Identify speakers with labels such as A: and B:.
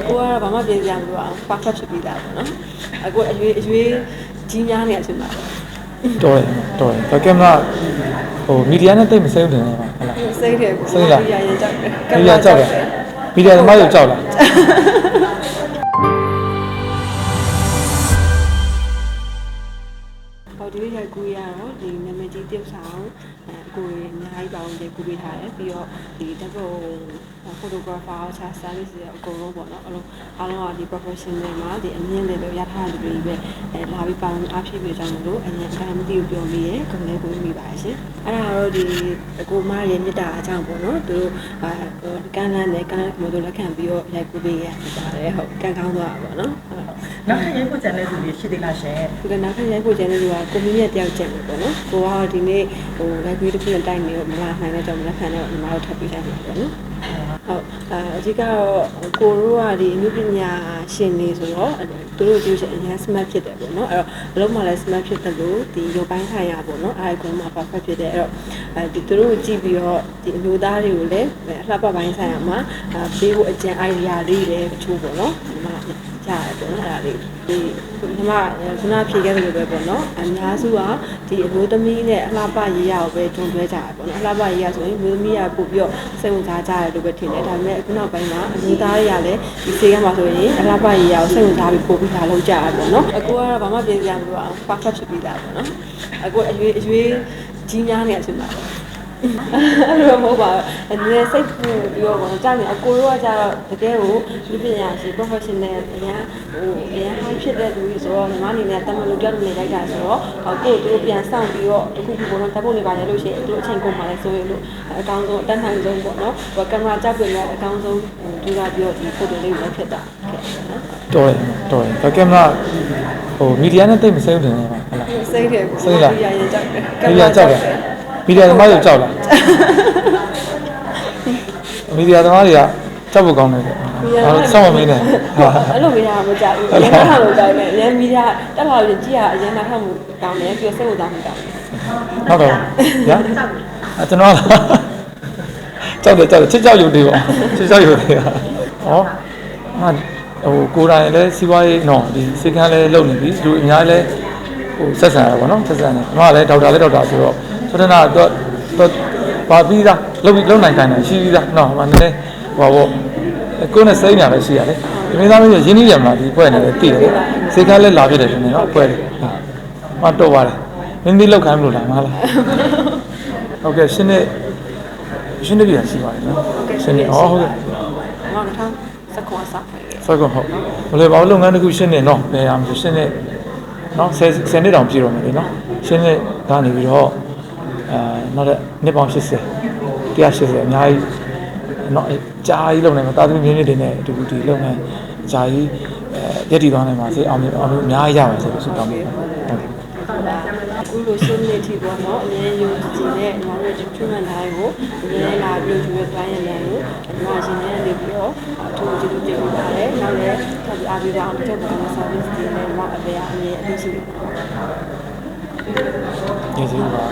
A: အကူကတော့ဘာမှပြင်စရာမလိုအောင် perfect ဖြစ်ပြီးသားပေါ့နော်အကူအရွေးအရွေးကြီးများနေအချိန်မှာပေါ့
B: တော်တယ်တော်တယ်ဒါကင်မရာဟိုမီဒီယာနဲ့တိတ်မစိမ့်တင်နေပါဟုတ်လား
A: စိတ်တယ်ပေါ့
B: စိတ်လား
A: ဒီရရင်ကြောက်တယ်
B: မီဒီယာကြောက်တယ်မီဒီယာသမားတွေကြောက်လား
A: ဟောဒီရိုက်ကူရတော့ဒီနာမည်ကြီးပြုတ်ဆောင်အဲအကူရအများကြီးပါဝင်ရိုက်ကူပေးထားတယ်ပြီးတော့ဒီတက်ဖို့ photographer ချာ service တွေအကုန်လုံးပေါ့နော်အလုံးအားလုံးကဒီ professional မှာဒီအမြင့် level ရထားတဲ့လူတွေပဲအဲလာပြီးပါဝင်အားဖြည့်ပေးကြတယ်လို့အရင်အတိုင်းမသိဘူးပြောမိရဲခုလည်းကိုမိပါရှင်အဲ့ဒါတော့ဒီအကူမရဲ့မြစ်တာအကြောင်းပေါ့နော်သူတို့အဲကန်းလန်းနဲ့ကန်းမတို့လက်ခံပြီးတော့ရိုက်ကူပေးရပါတယ်ဟုတ်ကန်းကောင်းသွားတာပေါ့နော်ဟုတ်
C: နောက်ထပ်ရိုက်ဖို့ကြံတဲ့သူတွေရှိသေးလားရှင်
A: ဒီကနောက်ထပ်ရိုက်ဖို့ကျန်တဲ့လူကကိုမီးရဲ့တယောက်ကျန်တယ်ပေါ့နော်ကိုကတော့ဒီနေ့ဟိုလိုက်ပြီးတစ်ခုနဲ့တိုက်နေတော့မလာနိုင်တဲ့ကြောင့်မလက်ခံတော့ညီမတို့ထပ်ပြီးတိုက်မှာပေါ့နော်ဟုတ်အဲအဓိကတော့ကိုတို့ကဒီအမှုပညာရှင်နေဆိုတော့သူတို့ကြည့်ချက်အရင် smart ဖြစ်တယ်ပေါ့နော်အဲ့တော့အလုံးမှလည်း smart ဖြစ်တယ်လို့ဒီရုပ်ပိုင်းဆိုင်ရာပေါ့နော်အဲ့ဒါကိုမှ perfect ဖြစ်တယ်အဲ့တော့အဲဒီသူတို့ကိုကြည့်ပြီးတော့ဒီအမျိုးသားတွေကိုလည်းအလှပပိုင်းဆိုင်ရာမှာအဲဘေးကိုအကျဉ် idea လေးတွေတချို့ပေါ့နော် ဒီမှာကြားရတယ်ပေါ့နော်အဲ့ဒါလေးဒီညီမခုနဖြေခဲ့သလိုပဲပေါ့နော်အများစုကဒီအမျိုးသမီးနဲ့အလှပရေးရကိုပဲဂျုံတွဲကြတယ်ပေါ့နော်အလှပရေးရဆိုရင်အမျိုးသမီးကပို့ပြီးတော့စိတ်ဝင်စားကြတယ်လို့ပဲထင်တယ်ဒါပေမဲ့အခုနောက်ပိုင်းမှာအမျိုးသားတွေကလည်းဒီစေကမှာဆိုရင်အလှပရေးရကိုစိတ်ဝင်စားပြီးပို့ပြီးလာလုပ်ကြရတယ်ပေါ့နော်အခုကတော့ဘာမှပြင်စရာမလိုအောင် perfect ဖြစ်ပြီးသားပေါ့နော်အခုအရွေးအရွေးကြီးများနေအချိန်မှာပေါ့ အဲ့လိုမဟုတ်ပါဘူးအနေနဲ့စိတ်ပူပြီးတော့ပေါ့ကြာနေအကိုတို့ကကြတော့တကယ်ကိုလူပညာရှင် professional အရင်ဟိုအရင် high ဖြစ်တဲ့လူကြီးဆိုတော့ညီမအနေနဲ့တမန်လို့ကြောက်နေလိုက်တာဆိုတော့ကိုတို့တို့ပြန်ဆောင်ပြီးတော့တခုခုပေါ့နော်တပ်ဖို့နေပါလေလို့ရှိရင်တို့အချိန်ကုန်ပါလေဆိုရင်လို့အကောင်းဆုံးအတန်းနိုင်ဆုံးပေါ့နော်ဟိုကင်မရာကြောက်ပြင်လည်းအကောင်းဆုံးဒူလာပြီးတော့ဒီ photo လေးကိုလည်းဖြစ်တာခဲ့နော်
B: တော်တယ်တော်တယ်ဒါကင်မရာဟိုမီဒီယာနဲ့တိတ်မစိမ့်တင်နေပါဟုတ်လား
A: စိတ်တယ်ပေါ့
B: စိတ်လား
A: ဒီရရင်ကြောက်တယ်
B: မီဒီယာကြောက်တယ်မီ ဒီယာသမားတွေကြောက်လားမီဒီယာသမားတွေကကြောက်ဖို့ကောင်းတယ်တဲ့ဟာစောင့်မမင်းနဲ့ဟာ
A: အဲ့လိုမရမကြဘူးအရင်ကတော့လို့ကြောက်တယ်အရင်မီဒီယာတက်လာရင်ကြည့်ရအရင်နောက်ထပ်မှုကောင်းတယ်ပြီးတော့စိတ်ဝင်စားမှုကောင်းတယ်
B: နောက်တော့ညာအကျွန်တော်ကြောက်တယ်ကြောက်တယ်ချစ်ကြောက်ယူတွေပေါ့ချစ်ကြောက်ယူတွေကဟောငါဟိုကိုယ်တိုင်လည်းစီးပွားရေးနော်ဒီစိတ်ကန်းလည်းလုပ်နေပြီလူအများလည်းဟိုဆက်ဆံရပါတော့ဆက်ဆံတယ်ကျွန်တော်ကလည်းဒေါက်တာလည်းဒေါက်တာဆိုတော့ ဆိုတော့တော့တော့ပါပြီးသားလုပ်ပြီးလုပ်နိုင်တိုင်းရှိပြီးသားနော်မနည်းဟောပေါ့ကိုယ်နဲ့စိတ်ညာပဲရှိရတယ်ဒီမိသားစုရင်းနှီးတယ်မလားဒီပွဲနဲ့လည်းတည်တယ်စိတ်ကန်းလည်းလာပြတယ်ဒီနေ့နော်ပွဲတယ်မတော့ပါတယ်မင်းဒီလောက်ခိုင်းမလို့လားမလားဟုတ်ကဲ့ရှင်းနေရှင်းနေပြီလားရှိပါတယ်နော်ရှင်းနေဩဟုတ်ကဲ့
A: ငါကတော့စကွာစားခဲ့
B: ဆက်ကုန်ဟုတ်ဘယ်လိုပါဘူးလုပ်ငန်းတစ်ခုရှင်းနေနော်ဘယ်ရမလဲရှင်းနေနော်ဆယ်ဆယ်နှစ်တောင်ပြည့်တော့မယ်လေနော်ရှင်းနေကနေပြီးတော့ အဲနောက်တဲ့နှစ်ပေါင်း80 180အများကြီးနော်အကြာကြီးလုပ်နိုင်မှာတာသမီမြင်းမြင်းတွေနဲ့အတူတူဒီလုပ်ငန်းအကြာကြီးအဲရက်တည်သွားနိုင်ပါစေအောင်မြင်အောင်မြင်အများကြီးရပါစေလို့ဆုတောင်းပေးပါဟုတ်ကဲ့
A: အခုလိုရှင်းနေထိပေါ့နော်အမြဲယုံကြည်တဲ့ညီမတို့ treatment တိုင်းကိုအမြဲလာပြီးတော့ဒီ client တွေကိုညီမရှင်နဲ့နေပြီးတော့အထူးကျေးဇူးတင်ပါတယ်နောက်လည်းထပ်ပြီးအားပေးပါအောင်တက်ပါမယ် service တွေနဲ့တော့အပေအမြဲအသိရှိပါ
B: ကျေးဇူးပါ